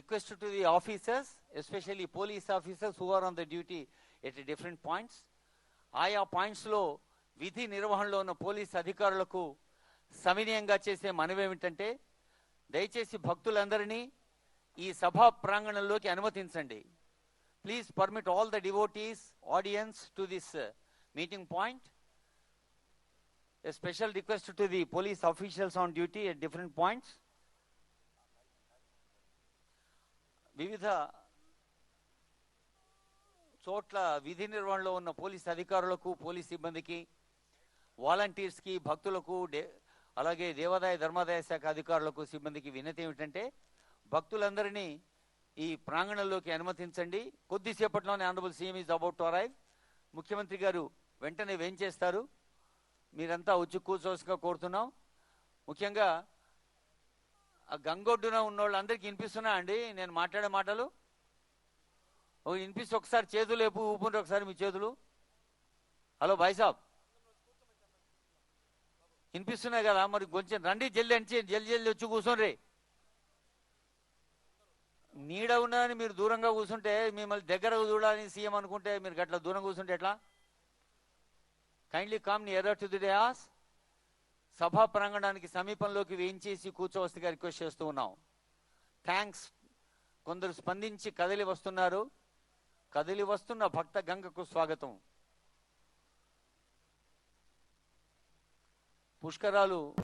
request to the officers, especially police officers who are on the duty at different points. ఆయా పాయింట్స్లో విధి నిర్వహణలో ఉన్న police అధికారులకు సమనీయంగా చేసే మనవేమిటంటే దయచేసి భక్తులందరినీ ఈ సభా ప్రాంగణంలోకి అనుమతించండి please permit all the devotees audience to this meeting point a special request to the police officials on duty at different points వివిధ చోట్ల విధి నిర్వహణలో ఉన్న పోలీస్ అధికారులకు పోలీస్ సిబ్బందికి వాలంటీర్స్కి భక్తులకు డే అలాగే దేవాదాయ ధర్మాదాయ శాఖ అధికారులకు సిబ్బందికి వినతి ఏమిటంటే భక్తులందరినీ ఈ ప్రాంగణంలోకి అనుమతించండి. కొద్దిసేపట్లోనే honourable CM is about to arrive. ముఖ్యమంత్రి గారు వెంటనే వేంచేస్తారు. మీరంతా వచ్చి కూర్చోవలసిగా కోరుతున్నాం. ముఖ్యంగా ఆ గంగొడ్డున ఉన్నోళ్ళందరికీ వినిపిస్తున్నా అండి? నేను మాట్లాడే మాటలు? ఓ వినిపిస్తే ఒకసారి చేతులు లేపు ఊపుండ్రి ఒకసారి మీ చేతులు. హలో భాయ్ సాబ్. వినిపిస్తున్నాయి కదా? మరి కొంచెం రండి జల్లి అంచి జల్ది జల్లి వచ్చి కూర్చోండి. నీడ ఉన్నదని మీరు దూరంగా కూర్చుంటే మిమ్మల్ని దగ్గర చూడాలని సీఎం అనుకుంటే మీరు గట్లా దూరం కూర్చుంటే ఎట్లా? Kindly come near to the house సభా ప్రాంగణానికి సమీపంలోకి వేయించేసి కూర్చోవస్తుగా రిక్వెస్ట్ చేస్తూ ఉన్నాం. థ్యాంక్స్ కొందరు స్పందించి కదిలి వస్తున్నారు. కదిలి వస్తున్న భక్త గంగకు స్వాగతం. పుష్కరాలు